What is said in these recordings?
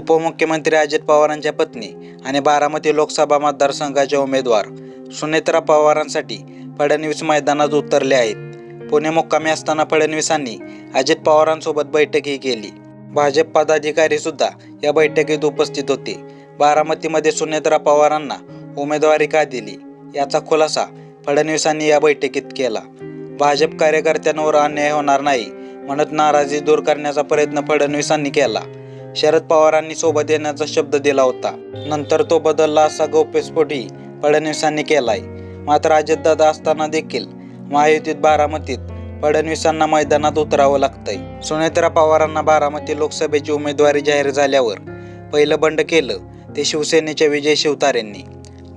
उपमुख्यमंत्री अजित पवारांच्या पत्नी आणि बारामती लोकसभा मतदारसंघाचे उमेदवार सुनेत्रा पवारांसाठी फडणवीस मैदानात उतरले आहेत. पुणे मुक्कामी असताना फडणवीसांनी अजित पवारांसोबत बैठकही केली. भाजप पदाधिकारी सुद्धा या बैठकीत उपस्थित होते. बारामतीमध्ये सुनेत्रा पवारांना उमेदवारी का दिली? याचा खुलासा फडणवीसांनी या बैठकीत केला. भाजप कार्यकर्त्यांवर अन्याय होणार नाही म्हणत नाराजी दूर करण्याचा प्रयत्न फडणवीसांनी केला. शरद पवारांनी सोबत येण्याचा शब्द दिला होता. नंतर तो बदलला असा गौप्यस्फोटही फडणवीसांनी केलाय. मात्र अजितदादा असताना देखील महायुतीत बारामतीत फडणवीसांना मैदानात उतरावं लागतंय. सुनेत्रा पवारांना बारामती लोकसभेची उमेदवारी जाहीर झाल्यावर पहिलं बंड केलं ते शिवसेनेच्या विजय शिवतारेंनी.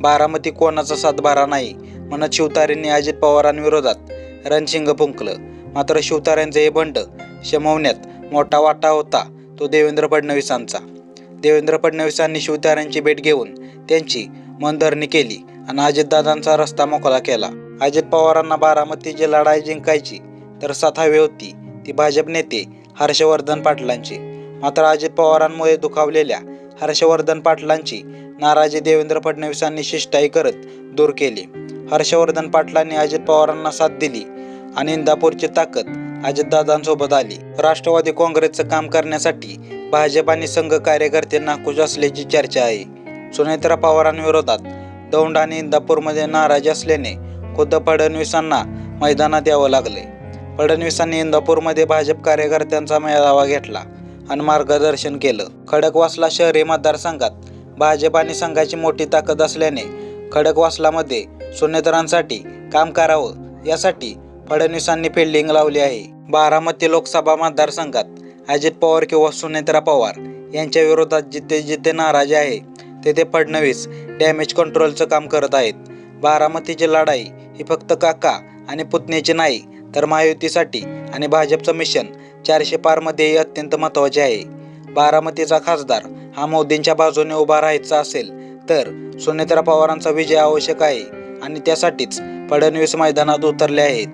बारामती कोणाचा सातबारा नाही म्हणत शिवतारेंनी अजित पवारांविरोधात रणशिंग फुंकलं. मात्र शिवतारेंचे हे बंड शमवण्यात मोठा वाटा होता. तो देवेंद्र फडणवीसांचा. देवेंद्र फडणवीसांनी शिवतारांची भेट घेऊन त्यांची मनधरणी केली आणि अजितदादांचा रस्ता मोकळा केला. अजित पवारांना बारामतीची लढाई जिंकायची तर सथावी होती. ती भाजप नेते हर्षवर्धन पाटलांची. मात्र अजित पवारांमुळे दुखावलेल्या हर्षवर्धन पाटलांची नाराजी देवेंद्र फडणवीसांनी शिष्टाई करत दूर केली. हर्षवर्धन पाटलांनी अजित पवारांना साथ दिली आणि इंदापूरची ताकद अजितदादांसोबत आली. राष्ट्रवादी काँग्रेसचं काम करण्यासाठी भाजप आणि संघ कार्यकर्ते नाखुश असल्याची चर्चा आहे. सुनेत्रा पवारांविरोधात दौंड आणि इंदापूरमध्ये नाराजी असल्याने खुद्द फडणवीसांना मैदानात यावं लागले. फडणवीसांनी इंदापूरमध्ये भाजप कार्यकर्त्यांचा मेळावा घेतला आणि मार्गदर्शन केलं. खडकवासला शहरी मतदारसंघात भाजप आणि संघाची मोठी ताकद असल्याने खडकवासलामध्ये सुनेत्रांसाठी काम करावं यासाठी फडणवीसांनी फिल्डिंग लावली आहे. बारामती लोकसभा मतदारसंघात अजित पवार किंवा सुनेत्रा पवार यांच्या विरोधात जिथे जिथे नाराजी आहे तेथे फडणवीस डॅमेज कंट्रोलचं काम करत आहेत. बारामतीची लढाई ही फक्त काका आणि पुतणीची नाही तर महायुतीसाठी आणि भाजपचं मिशन चारशे पारमध्येही अत्यंत महत्त्वाचे आहे. बारामतीचा खासदार हा मोदींच्या बाजूने उभा राहायचा असेल तर सुनेत्रा पवारांचा विजय आवश्यक आहे आणि त्यासाठीच फडणवीस मैदानात उतरले आहेत.